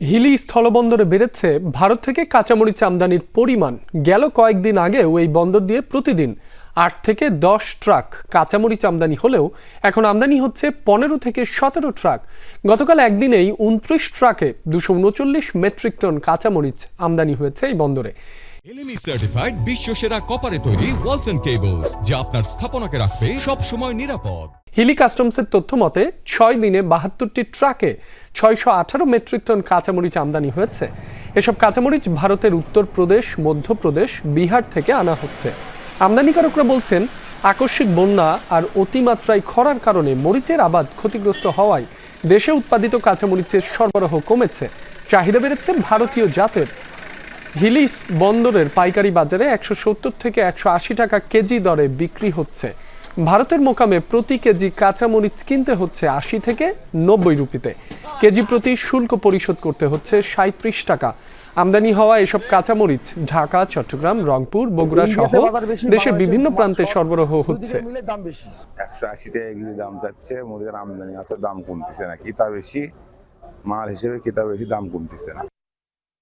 হিলি স্থলবন্দরে বেড়েছে ভারত থেকে কাঁচামরিচ আমদানির পরিমাণ। গেল কয়েকদিন আগেও এই বন্দর দিয়ে প্রতিদিন আট থেকে দশ ট্রাক কাঁচামরিচ আমদানি হলেও এখন আমদানি হচ্ছে পনেরো থেকে সতেরো ট্রাক। গতকাল একদিনেই উনত্রিশ ট্রাকে দুশো উনচল্লিশ মেট্রিক টন কাঁচামরিচ আমদানি হয়েছে এই বন্দরে। এলএমই সার্টিফাইড বিশ্ব সেরা কপারে তৈরি কেবলস যা আপনার স্থাপনাকে রাখবে সব সময় নিরাপদ। হিলি কাস্টমসের তথ্য মতে, ছয় দিনে বাহাত্তরটি ট্রাকে ছয়শো আঠারো মেট্রিক টন কাঁচামরিচ আমদানি হয়েছে। এসব কাঁচামরিচ ভারতের উত্তরপ্রদেশ মধ্যপ্রদেশ বিহার থেকে আনা হচ্ছে। আমদানিকারকরা বলছেন, আকস্মিক বন্যা আর অতিমাত্রায় খরার কারণে মরিচের আবাদ ক্ষতিগ্রস্ত হওয়ায় দেশে উৎপাদিত কাঁচামরিচের সরবরাহ কমেছে। চাহিদা বেড়েছে ভারতীয় জাতের। হিলিস বন্দরের পাইকারি বাজারে একশো সত্তর থেকে একশো আশি টাকা কেজি দরে বিক্রি হচ্ছে। ভারতের মোকামে প্রতি কেজি কাঁচামরিচ কিনতে হচ্ছে আশি থেকে নব্বই রুপিতে। কেজি প্রতি শুল্ক পরিশোধ করতে হচ্ছে সাঁত্রিশ টাকা। আমদানি হওয়া এসব কাঁচামরিচ ঢাকা চট্টগ্রাম রংপুর বগুড়া সহ দেশের বিভিন্ন প্রান্তে সরবরাহ হচ্ছে। দাম বেশি। একশো আশি টাকা দাম যাচ্ছে মুড়িদের আমদানি আছে দাম কমতেছে না কিতা বেশি মাল হিসেবে কিতা বেশি দাম কমতেছে না